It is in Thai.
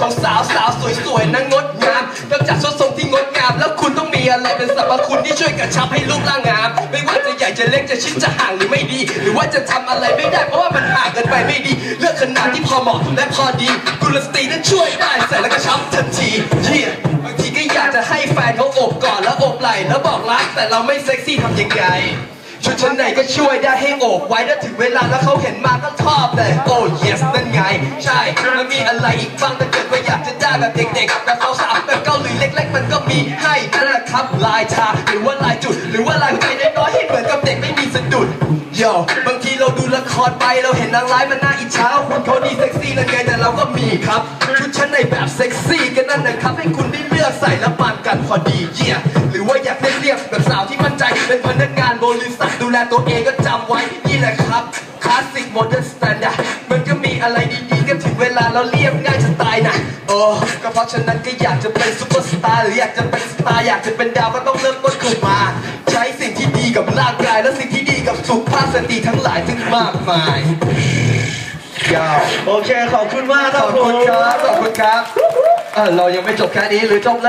ของสาวสาวสวยสวยๆนั้นงดงามเริ่มจากส้นทรงที่งดงาม แล้วคุณต้องมีอะไรเป็นสรรพคุณที่ช่วยกระชับให้รูปร่างงาม ไม่ว่าจะใหญ่จะเล็กจะชิ้นจะห่างหรือไม่ดี หรือว่าจะทำอะไรไม่ได้ เพราะว่ามันห่างเกินไปไม่ดี เลือกขนาดที่พอเหมาะและพอดีกุลสตรีนั้นช่วยได้ใส่แล้วกระชับทันทีเยี่ยบางทีก็อยากจะให้แฟนเขาอบก่อนแล้วอบไหล่แล้วบอกรักแต่เราไม่เซ็กซี่ทำยังไงชุดชั้นในก็ช่วยได้ให้โอบไว้ถ้าถึงเวลาแล้วเขาเห็นมาก็ชอบเลยโอ้ yes นั่น มีอะไรอีกบ้างถ้าเกิดว่าอยากจะได้แบบเด็กๆแบบสาวๆแบบเกาหลีเล็กๆมันก็มีให้นั่นแหละครับลายทาหรือว่าลายจุด หรือว่าลายหัวใจน้อยๆให้เหมือนกับเด็กไม่มีสะดุดโยบางทีเราดูละครไปเราเห็นนางร้ายมันน่าอิจฉาคนเขาดีเซ็กซี่นั่นไงแต่เราก็มีครับชุดชั้นในแบบเซ็กซี่ก็นั่นนะครับให้คุณได้เลือกใส่แล้วปานกันพอดีเยี่ยหรือว่าอยากได้เรียบแบบสาวที่มั่นใจเป็นพนักงานบริษัทดูแลตัวเองก็จำไว้นี่แหละครับคลาสสิกโมเดิร์นสแตนดาร์ดมันก็มีอะไรดี ก็ถึงเวลาเราเรียบง่ายจะตายนะโอ้ก็เพราะฉะนั้นก็อยากจะเป็นซุปเปอร์สตาร์หรืออยากจะเป็นสตาร์อยากจะเป็นดาวก็ต้องเริ่มต้นขึ้นมา ใช้สิ่งที่ดีกับร่างกาย และสิ่งที่ดีกับสุขภาพสตรีทั้งหลายถึงมากมายยาวโอเคขอบคุณมากคขรับอบผมคุณครับขอบคุณครับเออเรายังไม่จบแค่นี้หรือจบแล้ว